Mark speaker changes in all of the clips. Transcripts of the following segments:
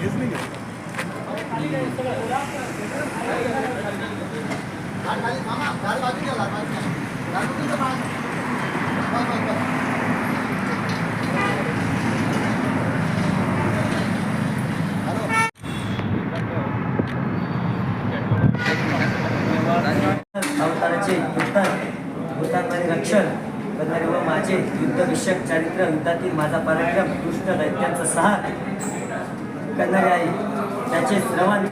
Speaker 1: हेच नाही
Speaker 2: अवताराचे उत्तर रक्षण करणारे व माझे युद्धविषयक चारित्र्य युद्धातील माझा पराक्रम दुष्ट दैत्यांचा सहार करणारे आहे. त्याचे श्रवण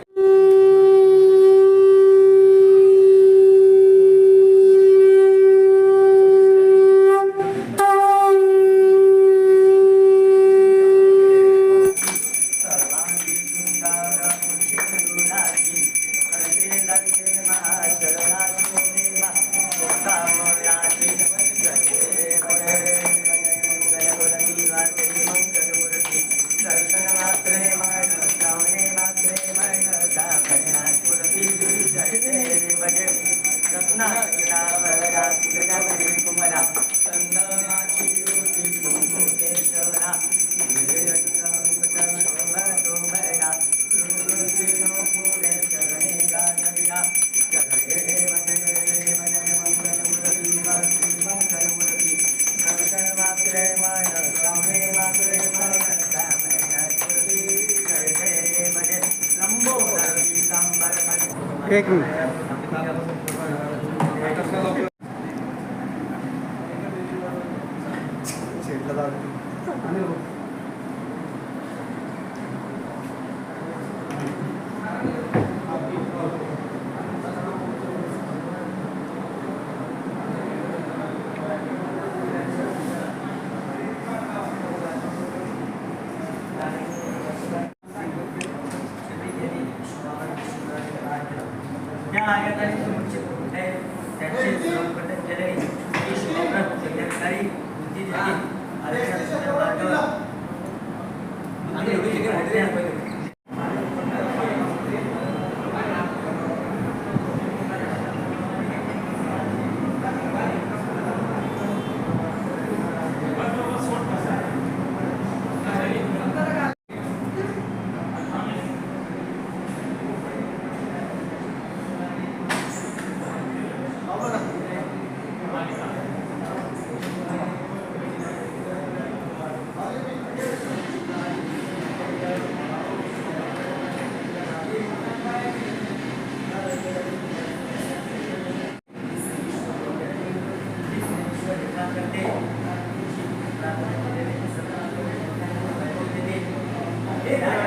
Speaker 1: एक
Speaker 2: ಅದೇ Yeah.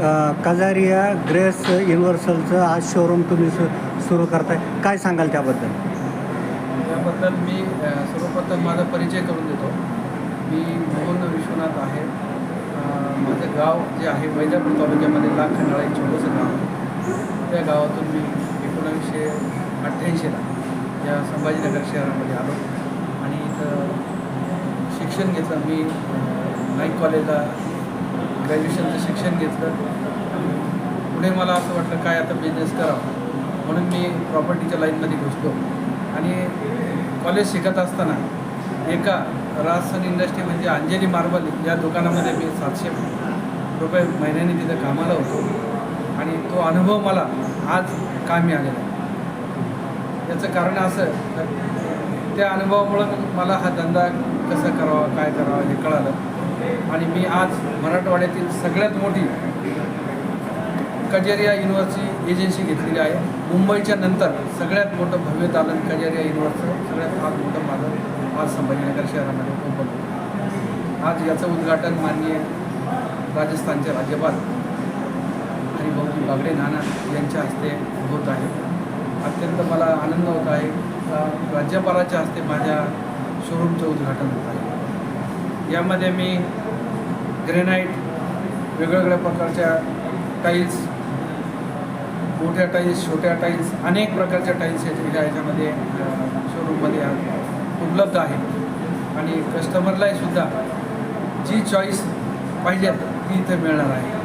Speaker 2: कजारिया ग्रेस युनिव्हर्सलचं आज शोरूम तुम्ही सु सुरू करताय. काय सांगाल त्याबद्दल?
Speaker 3: त्याबद्दल मी सर्वप्रथम माझा परिचय करून देतो. मी मोहन विश्वनाथ आहे. माझं गाव जे आहे वैजापूर तालुक्यामध्ये लाख खंडाळा एक छोटंसं गाव आहे. त्या गावातून मी एकोणावीसशे अठ्ठ्याऐंशीला या संभाजीनगर शहरामध्ये आलो. आणि इथं शिक्षण घेतलं. मी नाईक कॉलेजला ग्रॅज्युएशनचं शिक्षण घेतलं. पुढे मला असं वाटलं काय आता बिझनेस करावा? म्हणून मी प्रॉपर्टीच्या लाईनमध्ये घुसलो. आणि कॉलेज शिकत असताना एका राजसन इंडस्ट्री म्हणजे अंजली मार्बल या दुकानामध्ये मी सातशे रुपये महिन्याने तिथं कामाला होतो. आणि तो अनुभव मला आज कामी आलेला आहे. याचं कारण असं तर त्या अनुभवामुळं मला हा धंदा कसा करावा काय करावा हे कळालं. आणि मी आज मराठवाड्यातील सगळ्यात मोठी कजेरिया युनिव्हर्सिटी एजन्सी घेतलेली आहे. मुंबईच्या नंतर सगळ्यात मोठं भव्य दालन कजेरिया युनिव्हर्सिटी सगळ्यात फार मोठं माझं आज संभाजीनगर शहरामध्ये ओपन आज याचं उद्घाटन माननीय राजस्थानचे राज्यपाल हरिभाऊजी बागडे नाना यांच्या हस्ते होत आहे. अत्यंत मला आनंद होत आहे. का राज्यपालाच्या हस्ते माझ्या शोरूमचं उद्घाटन होत आहे. यामध्ये मी ग्रेनाईट वेगवेगळ्या प्रकारच्या टाईल्स मोठ्या टाईल्स छोट्या टाईल्स अनेक प्रकारच्या टाईल्स याच्या याच्यामध्ये शोरूममध्ये उपलब्ध आहेत. आणि कस्टमरलाही सुद्धा जी चॉईस पाहिजे ती इथे मिळणार आहे.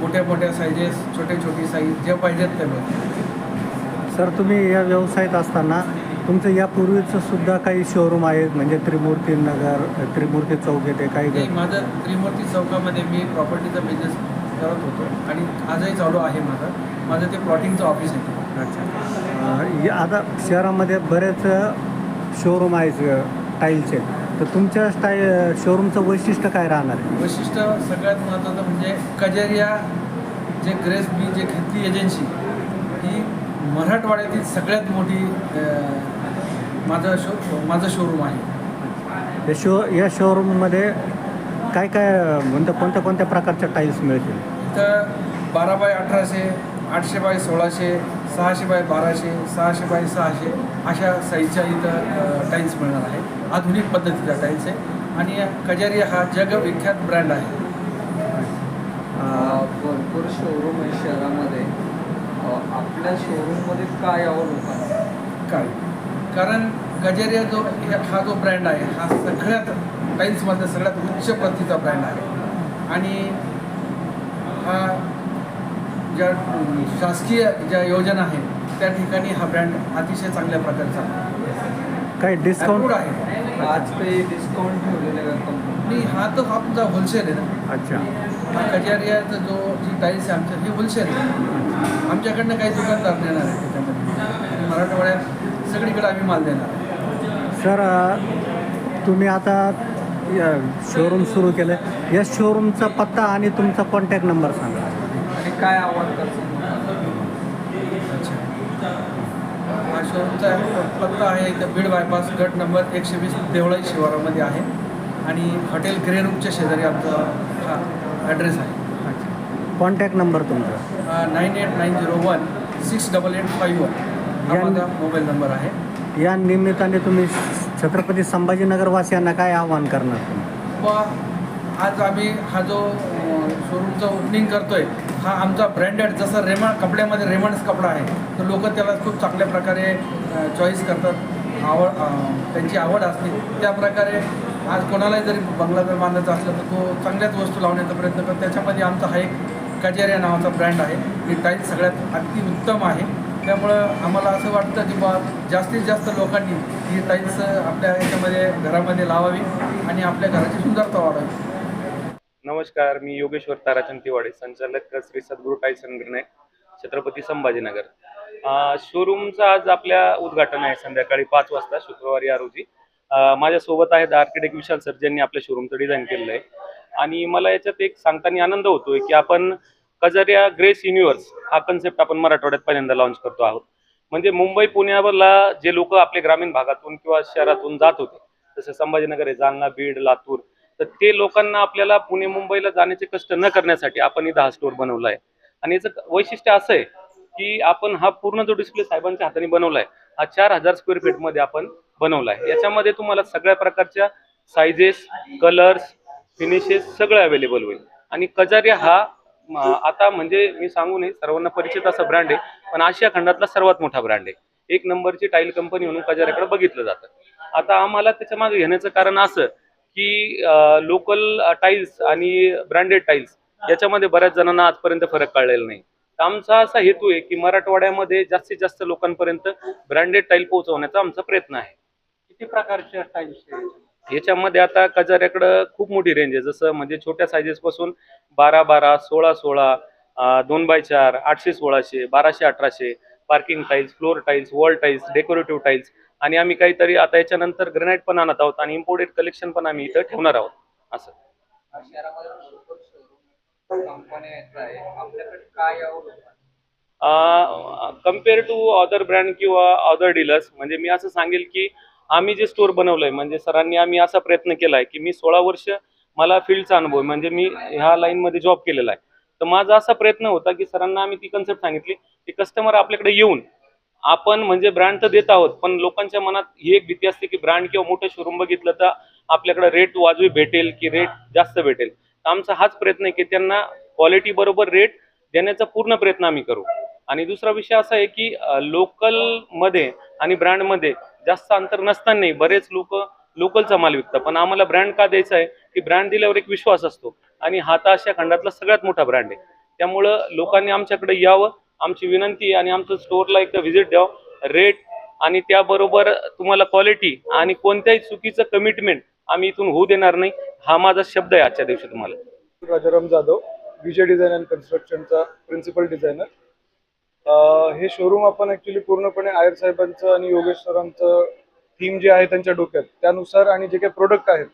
Speaker 3: मोठ्या मोठ्या साईजेस छोटे छोटी साईज जे पाहिजेत ते मिळतील.
Speaker 4: सर तुम्ही या व्यवसायात असताना तुमचं यापूर्वीचं सुद्धा काही शोरूम आहेत म्हणजे त्रिमूर्ती नगर त्रिमूर्ती चौक येथे
Speaker 3: नाही
Speaker 4: काही
Speaker 3: माझं त्रिमूर्ती चौकामध्ये मी प्रॉपर्टीचा बिझनेस करत होतो आणि आजही चालू आहे माझं. माझं ते प्लॉटिंगचं ऑफिस आहे.
Speaker 4: अच्छा. आता शहरामध्ये बरेच शोरूम आहेत टाईलचे तर तुमच्या स्टाईल शोरूमचं वैशिष्ट्य काय राहणार आहे?
Speaker 3: वैशिष्ट्य सगळ्यात महत्त्वाचं म्हणजे कजेरिया जे ग्रेस बी जे घेतली एजन्सी ही मराठवाड्यातील सगळ्यात मोठी माझं शो माझं शोरूम आहे.
Speaker 4: या शो या शोरूममध्ये काय काय म्हणतं कोणत्या कोणत्या प्रकारच्या टाईल्स मिळतील?
Speaker 3: इथं बारा बाय अठराशे आठशे बाय सोळाशे सहाशे बाय बाराशे सहाशे बाय सहाशे अशा साईजच्या इथं टाईल्स मिळणार आहे आधुनिक पद्धतीचा टाईल्स आहे. आणि कजारिया हा जगविख्यात ब्रँड आहे.
Speaker 1: भरपूर शोरूम आहे शहरामध्ये. आपल्या शोरूममध्ये काय लोकांना?
Speaker 3: काय? कारण गजेरिया जो हे- हा जो ब्रँड आहे हा सगळ्यात टाईल्समधला सगळ्यात उच्च प्रतीचा ब्रँड आहे. आणि हा ज्या शासकीय ज्या योजना आहेत त्या ठिकाणी हा ब्रँड अतिशय चांगल्या प्रकारचा
Speaker 4: काही डिस्काउंट
Speaker 3: आहे.
Speaker 1: आज काही डिस्काउंट ठेवलेलं कंपनी
Speaker 3: हा तर हा तुमचा होलसेल आहे ना?
Speaker 4: अच्छा.
Speaker 3: हा कजारियाचा जो जी टाईल्स आहे आमचं हे होलसेल आहे. आमच्याकडनं काही दुकानदार देणार आहे त्याच्यामध्ये. मराठवाड्यात सगळीकडे आम्ही माल देणार
Speaker 4: सर तुम्ही आता शोरूम सुरू केलं या शोरूमचा पत्ता आणि तुमचा कॉन्टॅक्ट नंबर सांगा.
Speaker 1: आणि काय आव्हान करतो?
Speaker 3: हा शोरूमचा पत्ता आहे इथं बीड बायपास गट नंबर एकशे वीस देवळाई शिवारामध्ये आहे. आणि हॉटेल ग्रेनूपच्या शेजारी आमचा हा ॲड्रेस आहे.
Speaker 4: कॉन्टॅक्ट नंबर तुमचा.
Speaker 3: Nine eight nine zero one six double eight five one हा माझा मोबाईल नंबर आहे.
Speaker 4: या निमित्ताने तुम्ही छत्रपती संभाजीनगरवासियांना काय आवाहन करणार तुम्ही?
Speaker 3: व आज आम्ही हा जो शोरूमचा ओपनिंग करतोय हा आमचा ब्रँडेड जसं रेमंड कपड्यामध्ये रेमंड्स कपडा आहे तर लोक त्याला खूप चांगल्या प्रकारे चॉईस करतात. आवड त्यांची आवड असते. त्या प्रकारे आज कोणालाही जरी बंगला जर बांधायचा असला तर तो चांगल्याच वस्तू लावण्याचा प्रयत्न करतो. त्याच्यामध्ये आमचा हा एक कजेरिया नावाचा ब्रँड आहे. ही टाईल सगळ्यात अति उत्तम आहे. त्यामुळं आम्हाला असं वाटतं की बा जास्तीत जास्त लोकांनी ही टाईल्स आपल्या याच्यामध्ये घरामध्ये लावावी आणि आपल्या घराची सुंदरता वाढावी.
Speaker 5: नमस्कार मी योगेश्वर ताराचंद तिवाडे संचालक Shri Sadguru tiles and granite Chhatrapati Sambhajinagar. शोरूमचं आज आपल्या उद्घाटन आहे संध्याकाळी पाच वाजता शुक्रवारी या रोजी. माझ्यासोबत आहेत आर्किटेक्ट विशाल सर ज्यांनी आपल्या शोरूमचं डिझाईन केलेलं आहे. आणि मला याच्यात एक सांगताना आनंद होतोय की आपण कजारिया ग्रेस युनिव्हर्स हा कन्सेप्ट आपण मराठवाड्यात पहिल्यांदा लॉन्च करतो आहोत. म्हणजे मुंबई पुण्याला जे लोक आपले ग्रामीण भागातून किंवा शहरातून जात होते जसं संभाजीनगर आहे जालना बीड लातूर तर ते लोकांना आपल्याला पुणे मुंबईला जाण्याचे कष्ट न करण्यासाठी आपण इथं हा स्टोर बनवला आहे आणि याचं वैशिष्ट्य असं आहे की आपण हा पूर्ण जो डिस्प्ले साहेबांच्या हाताने बनवलाय हा चार हजार स्क्वेअर फीटमध्ये आपण बनवला आहे याच्यामध्ये तुम्हाला सगळ्या प्रकारच्या सायझेस कलर्स फिनिशेस सगळं अवेलेबल होईल. आणि कजारिया हा आता म्हणजे मी सांगू नये सर्वांना परिचित असा ब्रँड आहे पण आशिया खंडातला सर्वात मोठा ब्रँड आहे. एक नंबरची टाईल कंपनी म्हणून कजाऱ्याकडे बघितलं जातं. आता आम्हाला त्याच्यामागे घेण्याचं कारण असं की लोकल टाईल्स आणि ब्रँडेड टाईल्स याच्यामध्ये बऱ्याच जणांना आजपर्यंत फरक कळलेला नाही. तर आमचा असा हेतू आहे की मराठवाड्यामध्ये जास्तीत जास्त लोकांपर्यंत ब्रँडेड टाईल पोहोचवण्याचा आमचा प्रयत्न आहे.
Speaker 1: किती प्रकारच्या टाईल्स
Speaker 5: याच्यामध्ये आता कजाऱ्याकडं खूप मोठी रेंज आहे. जसं म्हणजे छोट्या सायझेसपासून बारा बारा सोळा सोळा दोन बाय चार आठशे सोळाशे बाराशे अठराशे parking tiles floor tiles wall tiles decorative tiles आणि आम्ही काहीतरी आता याच्यानंतर ग्रेनाईट पण आणत आहोत आणि इम्पोर्टेड कलेक्शन पण आम्ही इथं ठेवणार आहोत. असं.
Speaker 1: आपल्याकडे काय
Speaker 5: कंपेअर टू अदर ब्रँड किंवा अदर डीलर्स म्हणजे मी असं सांगेल की आम्ही जे स्टोर बनवलंय म्हणजे सरांनी आम्ही असा प्रयत्न केलाय की मी सोळा वर्ष मला फील्डचा अनुभव आहे म्हणजे मी ह्या लाईनमध्ये जॉब केलेला आहे. तर माझा असा प्रयत्न होता की सरांना आम्ही ती कन्सेप्ट सांगितली की कस्टमर आपल्याकडे येऊन आपण म्हणजे ब्रँड तर देत आहोत पण लोकांच्या मनात ही एक भीती असते की ब्रँड किंवा मोठं शोरूम बघितलं तर आपल्याकडे रेट वाजवी भेटेल की रेट जास्त भेटेल. तर आमचा हाच प्रयत्न आहे की त्यांना क्वालिटी बरोबर रेट देण्याचा पूर्ण प्रयत्न आम्ही करू. आणि दुसरा विषय असा आहे की लोकलमध्ये आणि ब्रँडमध्ये जास्त अंतर नसतानाही बरेच लोक लोकलचा माल विकतात. पण आम्हाला ब्रँड का द्यायचा आहे? की ब्रँड दिल्यावर एक विश्वास असतो. आणि हा आशिया अशा खंडातला सगळ्यात मोठा ब्रँड आहे. त्यामुळं लोकांनी आमच्याकडे यावं आमची विनंती आहे आणि आमचं स्टोअरला एकदा व्हिजिट द्यावं. रेट आणि त्याबरोबर तुम्हाला क्वालिटी आणि कोणत्याही चुकीचं कमिटमेंट आम्ही इथून होऊ देणार नाही. हा माझा शब्द आहे आजच्या दिवशी तुम्हाला.
Speaker 6: राजाराम जाधव विजय डिझाईन अँड कन्स्ट्रक्शनचा प्रिन्सिपल डिझायनर हे शोरूम आपण ऍक्च्युली पूर्णपणे आयर साहेबांचं आणि योगेश सरांचं थीम जे आहे त्यांच्या डोक्यात. त्यानुसार आणि जे काही प्रोडक्ट आहेत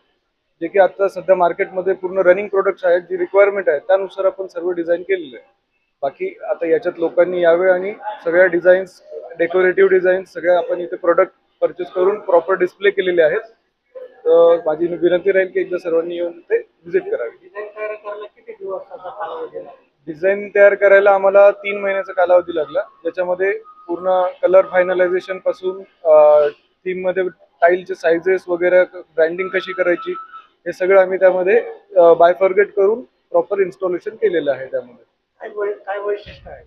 Speaker 6: जे की आता सध्या मार्केटमध्ये पूर्ण रनिंग प्रोडक्ट्स आहेत जी रिक्वायरमेंट आहे त्यानुसार आपण सर्व डिझाईन केलेलं आहे बाकी आता याच्यात लोकांनी यावे आणि सगळ्या डिझाईन्स डेकोरेटिव्ह डिझाईन्स सगळ्या आपण इथे प्रोडक्ट परचेस करून प्रॉपर डिस्प्ले केलेले आहेत. तर माझी विनंती राहील की एकदा सर्वांनी येऊन ते व्हिजिट करावी. डिझाईन तयार करायला आम्हाला तीन महिन्याचा कालावधी लागला. ज्याच्यामध्ये पूर्ण कलर फायनलायझेशनपासून थीममध्ये टाईलचे सायझेस वगैरे ब्रँडिंग कशी करायची हे सगळं आम्ही त्यामध्ये बायफर्गेट करून प्रॉपर इन्स्टॉलेशन केलेलं आहे त्यामध्ये.
Speaker 4: काय वैशिष्ट्य आहे?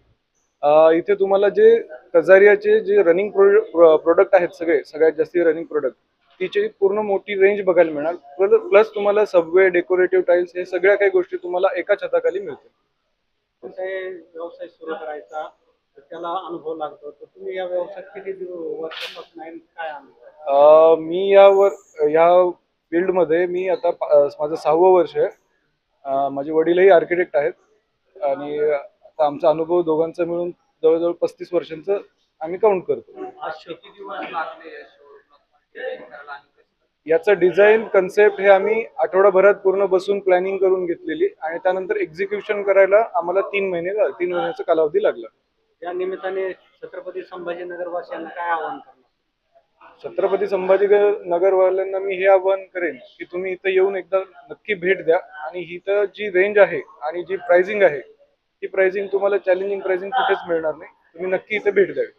Speaker 6: अ, इथे तुम्हाला जे कजारियाचे जे रनिंग प्रोडक्ट आहेत सगळे सगळ्यात जास्ती रनिंग प्रोडक्ट तिची पूर्ण मोठी रेंज बघायला मिळणार. प्लस तुम्हाला सबवे डेकोरेटिव्ह टाईल्स हे सगळ्या काही गोष्टी तुम्हाला एका छताखाली मिळतील.
Speaker 4: कोणताही व्यवसाय सुरू करायचा तर त्याला अनुभव लागतो. तर तुम्ही या व्यवसायात किती दिव- वर्षापासून आहे आणि काय अनुभव?
Speaker 6: अ, मी यावर या फील्डमध्ये मी आता पा- अ, माझं सहावं वर्ष आहे. अ, माझे वडीलही आर्किटेक्ट आहेत. आणि आता आमचा अनुभव दोघांचा मिळून जवळजवळ पस्तीस वर्षांचं आम्ही काउंट करतो.
Speaker 1: आज किती दिवस लागले या
Speaker 6: याचं डिझाईन कन्सेप्ट हे आम्ही आठवडाभरात पूर्ण बसून प्लॅनिंग करून घेतलेली आणि त्यानंतर एक्झिक्युशन करायला आम्हाला तीन महिने तीन महिन्याचा कालावधी लागला.
Speaker 4: या निमित्ताने छत्रपती संभाजीनगर वासियांना काय आवाहन करणार?
Speaker 6: छत्रपती संभाजी नगरवाल्यांना मी हे आवाहन करेन की तुम्ही इथं येऊन एकदा नक्की भेट द्या आणि इथं जी रेंज आहे आणि जी प्राइसिंग आहे ती प्राइसिंग तुम्हाला चॅलेंजिंग प्राइसिंग कुठेच मिळणार नाही. तुम्ही नक्की इथे भेट द्यावी.